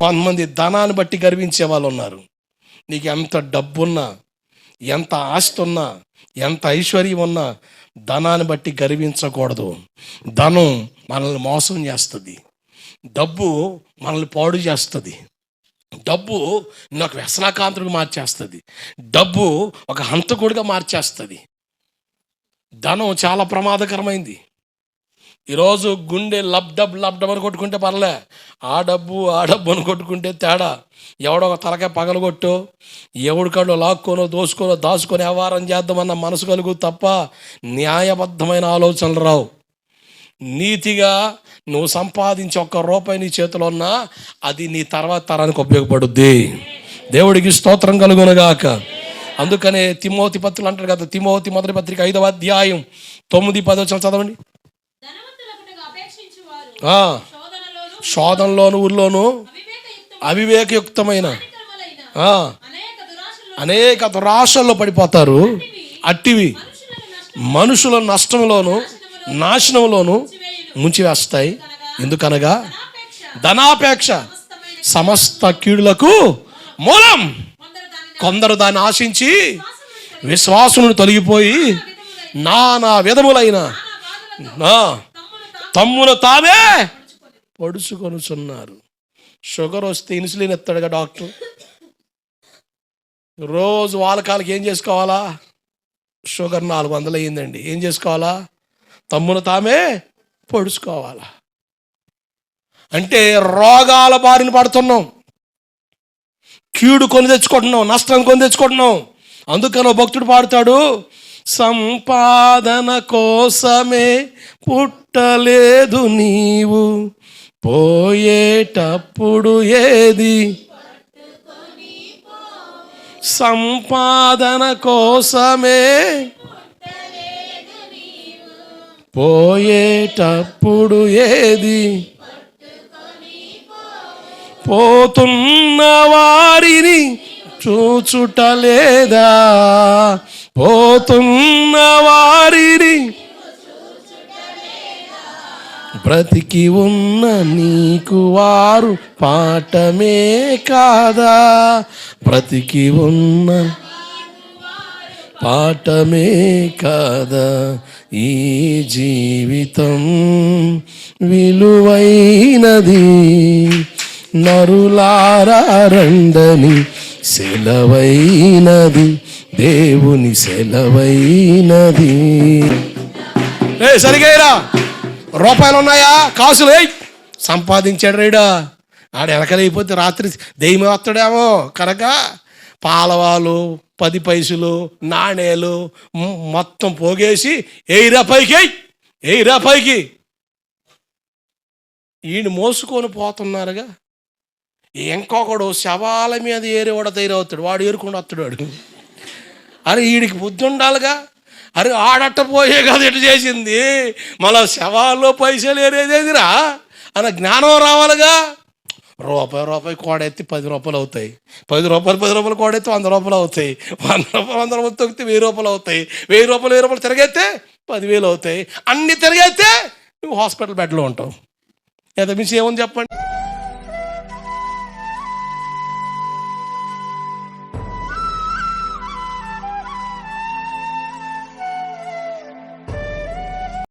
కొంతమంది ధనాన్ని బట్టి గర్వించే వాళ్ళు ఉన్నారు. నీకు ఎంత డబ్బున్నా ఎంత ఆస్తి ఉన్నా ఎంత ఐశ్వర్యం ఉన్నా ధనాన్ని బట్టి గర్వించకూడదు. ధనం మనల్ని మోసం చేస్తుంది. డబ్బు మనల్ని పాడు చేస్తుంది. డబ్బు నాకు వ్యసనాకాంతుడిగా మార్చేస్తుంది. డబ్బు ఒక హంతకుడిగా మార్చేస్తుంది. ధనం చాలా ప్రమాదకరమైంది. ఈరోజు గుండె లబ్ డబ్ లబ్ డబ్ అని కొట్టుకుంటే పర్లే. ఆ డబ్బు ఆ డబ్బు అని కొట్టుకుంటే తేడా. ఎవడో ఒక తలకాయ పగలగొట్టు ఎవడి లాక్కోనో దోసుకోనో దాచుకొని వ్యవహారం చేద్దామన్న మనసు కలుగు తప్ప న్యాయబద్ధమైన ఆలోచనలు రావు. నీతిగా నువ్వు సంపాదించి ఒక్క రూపాయి నీ చేతిలో ఉన్నా అది నీ తర్వాత తరానికి ఉపయోగపడుద్ది. దేవుడికి స్తోత్రం కలుగునగాక. అందుకనే తిమోతి పత్రులు అంటారు కదా తిమోతి మొదటి పత్రిక ఐదవ అధ్యాయం తొమ్మిది పదవచనం చదవండి. శోధనలోను ఊర్లోను అవివేకయుక్తమైన అనేక దురాశల్లో పడిపోతారు. అట్టివి మనుషుల నష్టంలోను నాశనంలోను ముంచివేస్తాయి. ఎందుకనగా ధనాపేక్ష సమస్త కీడులకు మూలం. కొందరు దాన్ని ఆశించి విశ్వాసమును తొలగిపోయి నానా విధములైన తమ్మును తామే పొడుచుకొనుచున్నారు. షుగర్ వస్తే ఇన్సులిన్ ఎత్తాడుగా డాక్టర్. రోజు వాళ్ళకాలకి ఏం చేసుకోవాలా? షుగర్ నాలుగు వందలు అయ్యిందండి. ఏం చేసుకోవాలా? తమ్మును తామే పొడుచుకోవాలా. అంటే రోగాల బారిన పడుతున్నాం. కీడు కొని తెచ్చుకుంటున్నాం నష్టాన్ని కొని తెచ్చుకుంటున్నాం. అందుకని ఓ భక్తుడు పాడుతాడు సంపాదన కోసమే పుట్టలేదు నీవు. పోయేటప్పుడు ఏది? సంపాదన కోసమే పోయేటప్పుడు ఏది? పోతున్న వారిని చూచుటలేదా? పోతున్న వారిని బ్రతికి ఉన్న నీకు వారు పాఠమే కాదా? బ్రతికి ఉన్న పాఠమే కాదా? ఈ జీవితం విలువైనది. నరులారా రండని సెలవైనది. దేవుని సెలవైనది. ఏ సరిగేరా. రూపాయలు ఉన్నాయా కాసులు ఏయ్. సంపాదించాడు రైడా. ఆడ వెనకలైపోతే రాత్రి దెయ్యం వస్తాడేమో కనుక. పాలవాలు పది పైసలు నాణేలు మొత్తం పోగేసి ఎయిరా పైకి ఎయిరా పైకి. ఈయన మోసుకొని పోతున్నారుగా. ఇంకొకడు శవాల మీద ఏరేవాడు తయారవుతాడు. వాడు ఏరుకుండా వస్తాడు వాడు. అరే వీడికి బుద్ధి ఉండాలిగా? అరే ఆడట్టపోయే కదా ఎటు చేసింది. మళ్ళా శవాల్లో పైసలు ఏరేదేదిరా అన్న జ్ఞానం రావాలిగా? రూపాయి రూపాయి కోడెత్తి పది రూపాయలు అవుతాయి. పది రూపాయలు పది రూపాయలు కోడెత్తి వంద రూపాయలు అవుతాయి. వంద రూపాయలు వంద రూపాయలు తొక్కితే వెయ్యి రూపాయలు అవుతాయి. వెయ్యి రూపాయలు వెయ్యి రూపాయలు తిరగైతే పదివేలు అవుతాయి. అన్ని తిరగైతే నువ్వు హాస్పిటల్ బెడ్లో ఉంటావు. ఎంత మించి ఏముంది చెప్పండి?